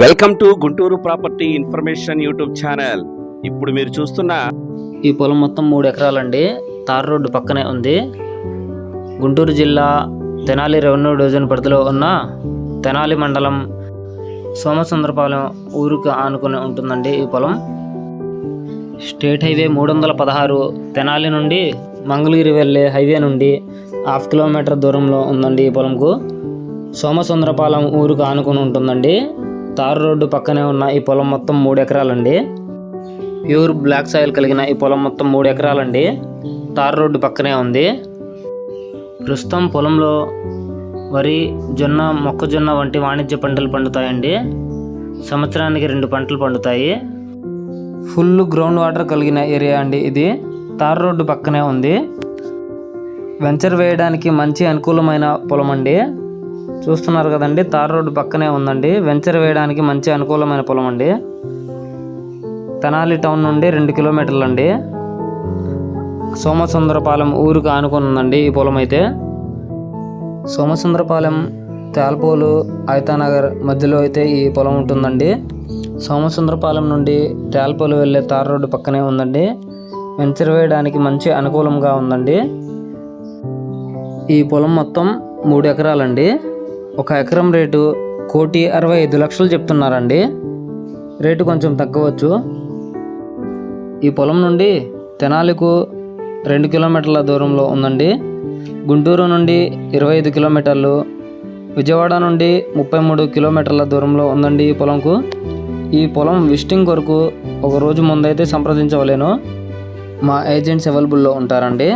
Welcome to Guntur property information YouTube channel ఇప్పుడు మీరు చూస్తున్న ఈ పొలం మొత్తం మూడు ఎకరాలండి. తార్ రోడ్డు పక్కనే ఉంది. గుంటూరు జిల్లా తెనాలి రెవెన్యూ డివిజన్ పరిధిలో ఉన్న తెనాలి మండలం సోమసుందరపాలెం ఊరుకు ఆనుకుని ఉంటుందండి ఈ పొలం. స్టేట్ హైవే మూడు వందల పదహారు తెనాలి నుండి మంగళగిరి వెళ్ళే హైవే నుండి హాఫ్ కిలోమీటర్ దూరంలో ఉందండి ఈ పొలంకు. సోమసుందరపాలెం ఊరుకు ఆనుకుని ఉంటుందండి. తారు రోడ్డు పక్కనే ఉన్న ఈ పొలం మొత్తం మూడు ఎకరాలండి. ప్యూర్ బ్లాక్ సాయిల్ కలిగిన ఈ పొలం మొత్తం మూడు ఎకరాలండి. తారు రోడ్డు పక్కనే ఉంది. ప్రస్తుతం పొలంలో వరి జొన్న మొక్కజొన్న వంటి వాణిజ్య పంటలు పండుతాయండి. సంవత్సరానికి రెండు పంటలు పండుతాయి. ఫుల్ గ్రౌండ్ వాటర్ కలిగిన ఏరియా అండి ఇది. తారు రోడ్డు పక్కనే ఉంది. వెంచర్ వేయడానికి మంచి అనుకూలమైన పొలం అండి చూస్తున్నారు కదండి తార్ రోడ్డు పక్కనే ఉందండి. వెంచర్ వేయడానికి మంచి అనుకూలమైన పొలం అండి. తెనాలి టౌన్ నుండి రెండు కిలోమీటర్లు అండి. సోమసుందరపాలెం ఊరికి ఆనుకుని ఉందండి ఈ పొలం అయితే. సోమసుందరపాలెం తేల్పోలు ఐతానగర్ మధ్యలో అయితే ఈ పొలం ఉంటుందండి. సోమసుందరపాలెం నుండి తేల్పోలు వెళ్ళే తార్ రోడ్డు పక్కనే ఉందండి. వెంచర్ వేయడానికి మంచి అనుకూలంగా ఉందండి. ఈ పొలం మొత్తం మూడు ఎకరాలండి. ఒక ఎకరం రేటు కోటి అరవై ఐదు లక్షలు చెప్తున్నారండి. రేటు కొంచెం తగ్గవచ్చు. ఈ పొలం నుండి తెనాలికు రెండు కిలోమీటర్ల దూరంలో ఉందండి. గుంటూరు నుండి ఇరవై ఐదు కిలోమీటర్లు విజయవాడ నుండి ముప్పై మూడు కిలోమీటర్ల దూరంలో ఉందండి ఈ పొలంకు. ఈ పొలం విజిటింగ్ కొరకు ఒక రోజు ముందైతే సంప్రదించవలేను. మా ఏజెంట్స్ అవైలబుల్లో ఉంటారండి.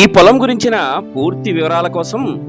ఈ పొలం గురించిన పూర్తి వివరాల కోసం